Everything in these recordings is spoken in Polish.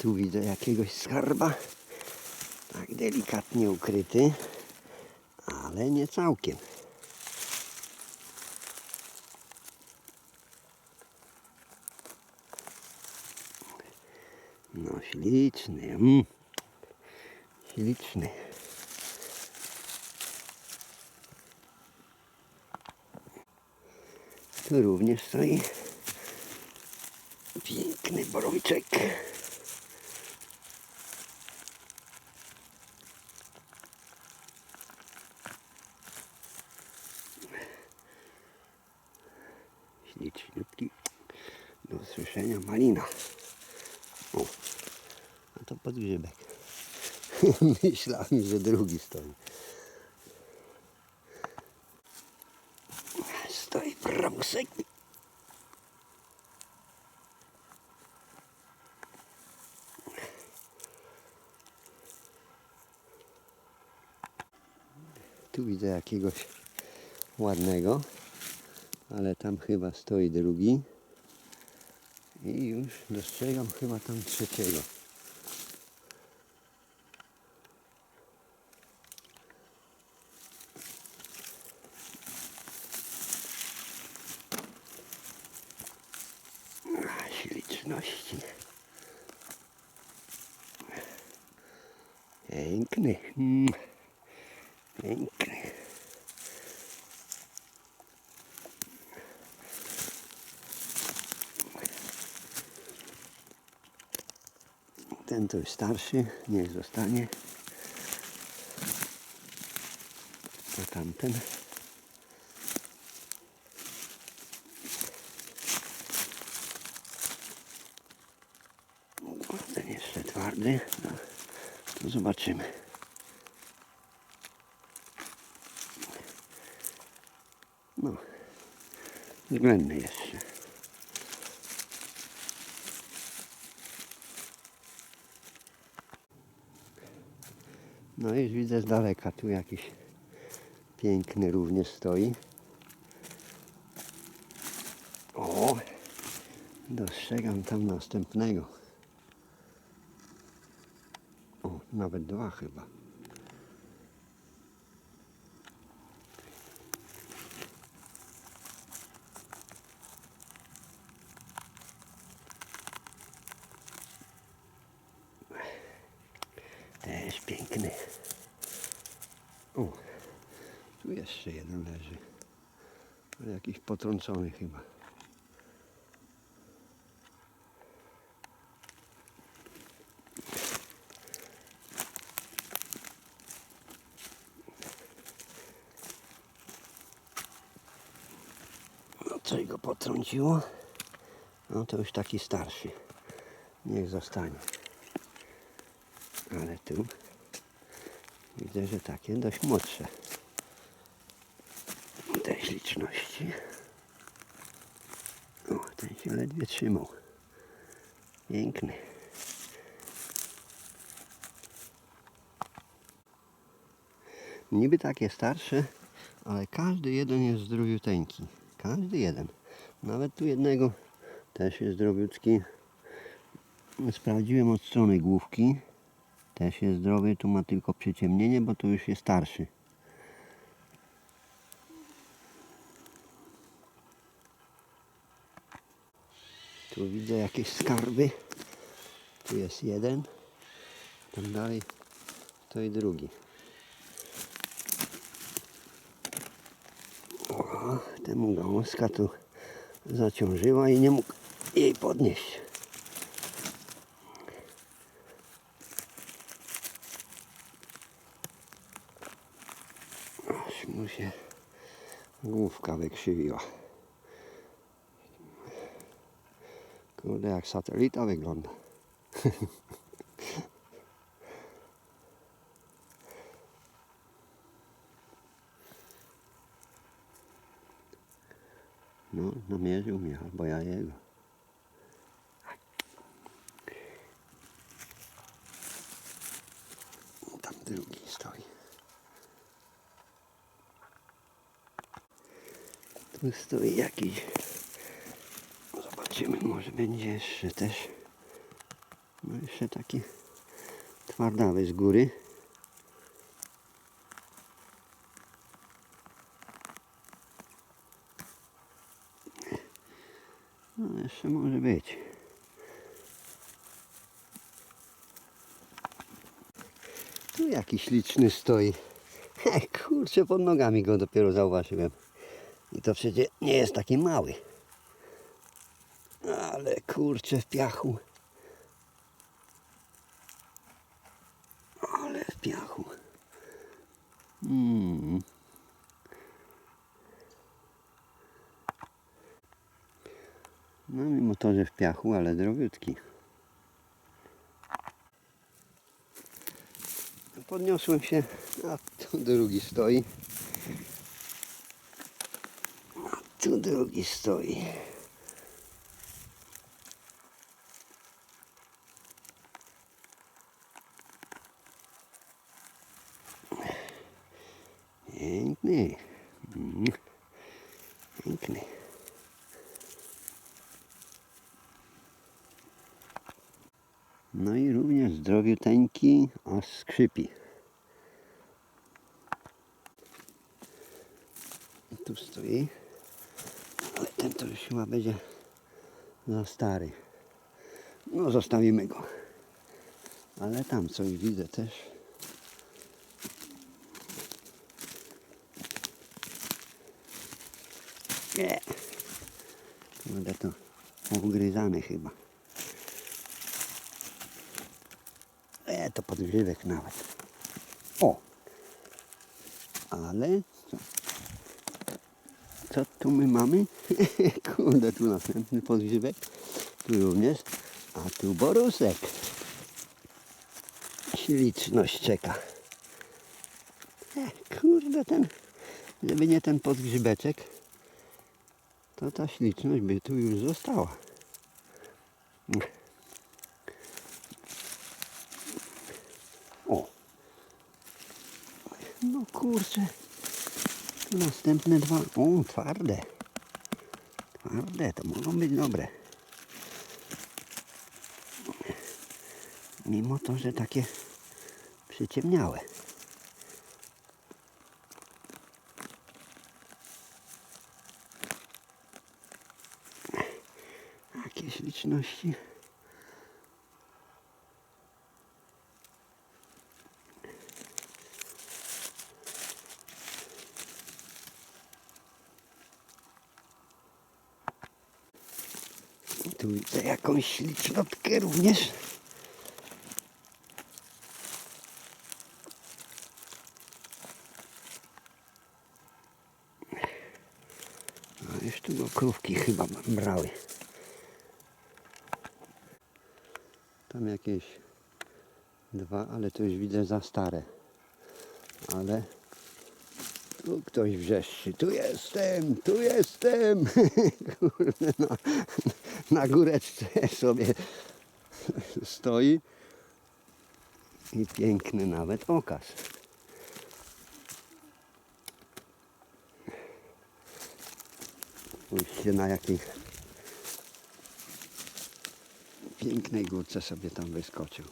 Tu widzę jakiegoś skarba. Tak delikatnie ukryty, ale nie całkiem. No śliczny. Mm. Śliczny. Tu również stoi piękny borowczek. Malina. O, a to podgrzybek. Myślałem, że drugi stoi. Stoi brąsek. Tu widzę jakiegoś ładnego, ale tam chyba stoi drugi. I już dostrzegam chyba tam trzeciego. A, śliczności. Piękny. Mm. Piękny. Ten to już starszy, niech zostanie. A tamten. Ten jeszcze twardy. No, to zobaczymy. No, względny jeszcze. No już widzę z daleka, tu jakiś piękny również stoi. O, dostrzegam tam następnego. O, nawet dwa chyba. Też piękny. O, tu jeszcze jeden leży. Ale Jakiś potrącony chyba. No coś go potrąciło. No to już taki starszy. Niech zostanie. Ale tu widzę, że takie dość młodsze. Te śliczności. O, ten się ledwie trzymał. Piękny. Niby takie starsze, ale każdy jeden jest zdrowiuteńki. Każdy jeden. Nawet tu jednego też jest zdrowiutki. Sprawdziłem od strony główki. Też jest zdrowy, tu ma tylko przyciemnienie, bo to już jest starszy. Tu widzę jakieś skarby. Tu jest jeden. Tam dalej to i drugi. O, temu gałązka tu zaciążyła i nie mógł jej podnieść. Aż mu się główka wykrzywiła. Kurde, jak satelita wygląda. No, namierzył mnie, albo ja jego. Tam drugi stoi. Tu stoi jakiś. Zobaczymy, może będzie jeszcze też No jeszcze taki twardawy z góry. No jeszcze może być. Tu jakiś liczny stoi. Kurczę, pod nogami go dopiero zauważyłem. I to przecież nie jest taki mały. Ale kurczę w piachu. Ale w piachu. Mm. No mimo to, że w piachu, ale drobiutki. Podniosłem się, a tu drugi stoi. Drugi stoi. Piękny. Mm. Piękny. No i również zdrowiuteńki, a skrzypi. Tu stoi, ten to już chyba będzie za stary. No zostawimy go. Ale tam coś widzę też. Nie. Kurde to ugryzany chyba. E, to podgrzewek nawet. O! Ale co? Co tu my mamy? Kurde, tu następny podgrzewek. Tu również. A tu borusek. Śliczność czeka. E, kurde, ten, żeby nie ten podgrzebeczek, to ta śliczność by tu już została. O! No kurczę. Następne dwa. O, twarde. Twarde, to mogą być dobre. Mimo to, że takie przyciemniałe. Jakie śliczności. Tu widzę jakąś ślicznotkę również. A już tu go krówki chyba brały. Tam jakieś dwa, ale to już widzę za stare. Ale tu ktoś wrzeszczy. Tu jestem, tu jestem. Kurde, na, na góreczce sobie stoi. I piękny nawet okaz. Spójrzcie na jakiej pięknej górce sobie tam wyskoczył.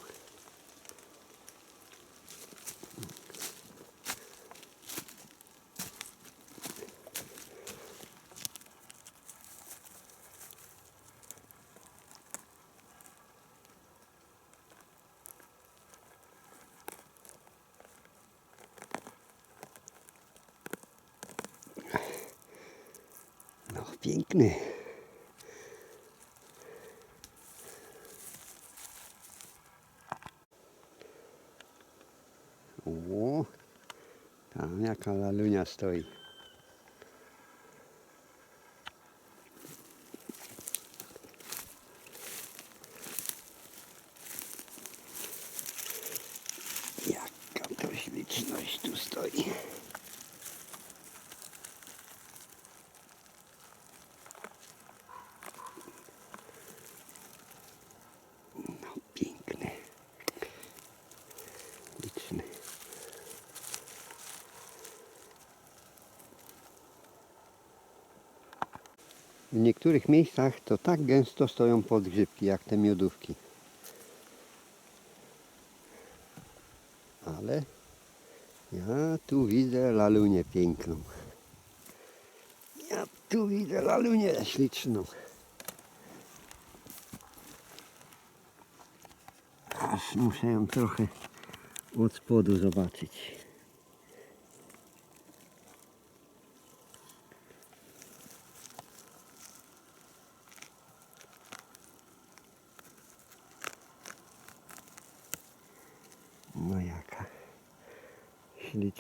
No, piękny. O, tam jaka lalunia stoi. w niektórych miejscach to tak gęsto stoją podgrzybki jak te miodówki. Ale ja tu widzę lalunię piękną. Ja tu widzę lalunię śliczną. Aż muszę ją trochę od spodu zobaczyć.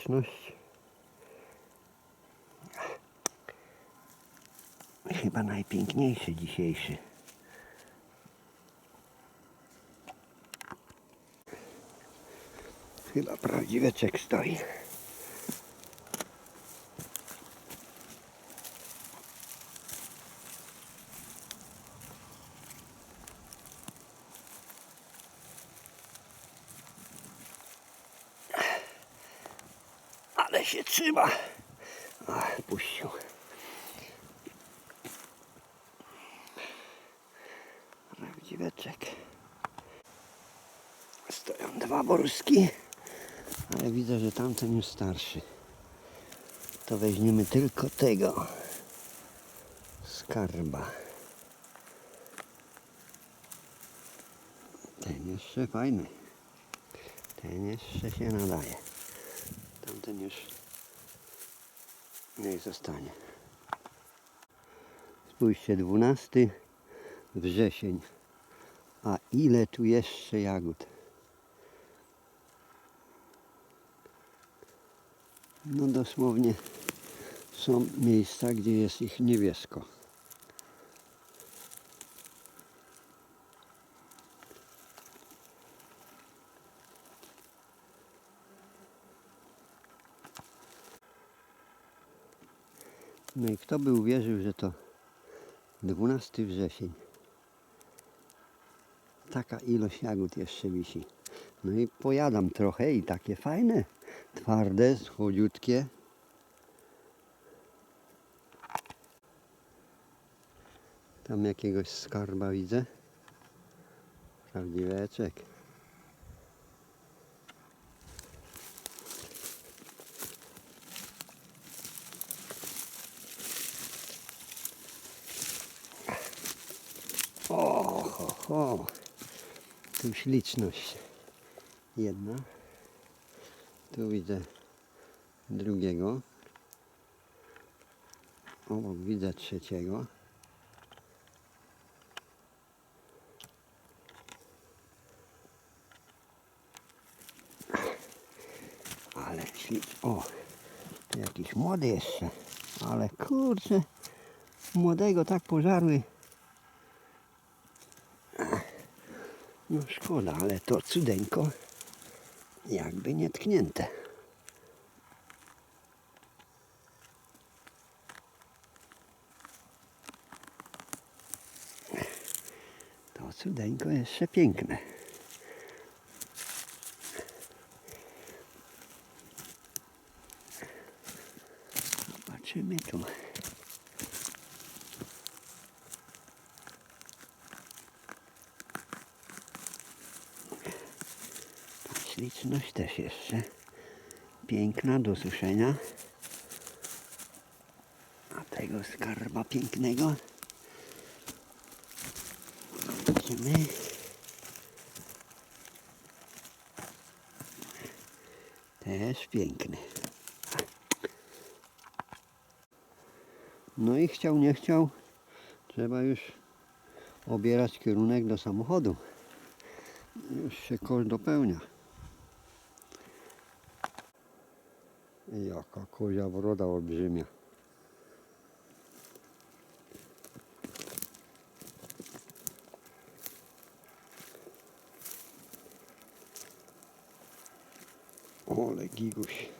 Śliczność. Chyba najpiękniejszy dzisiejszy. Chyba prawdziweczek stoi. Ale się trzyma. Ach, puścił. Prawdziweczek. Stoją dwa borski, ale widzę, że tamten już starszy. To weźmiemy tylko tego skarba. Ten jeszcze fajny. Ten jeszcze się nadaje. Tamten już niech zostanie. Spójrzcie, 12 wrzesień. A ile tu jeszcze jagód? No dosłownie są miejsca, gdzie jest ich niebiesko. No i kto by uwierzył, że to 12 wrzesień. Taka ilość jagód jeszcze wisi. No i pojadam trochę i takie fajne, twarde, słodziutkie. Tam jakiegoś skarba widzę. Prawdziweczek. O, ho, ho. Tu śliczność. Jedna. Tu widzę drugiego. Obok widzę trzeciego. Ale ślicz... O! Jakiś młody jeszcze. Ale kurczę. Młodego tak pożarły. No szkoda, ale to cudeńko jakby nie tknięte. To cudeńko jeszcze piękne. Zobaczymy tu. Śliczność też jeszcze piękna do suszenia. A tego skarba pięknego zobaczymy. Też piękny. No i chciał, nie chciał, trzeba już obierać kierunek do samochodu. Już się kosz dopełnia. Jaka kozia broda olbrzymia. Ole giguś.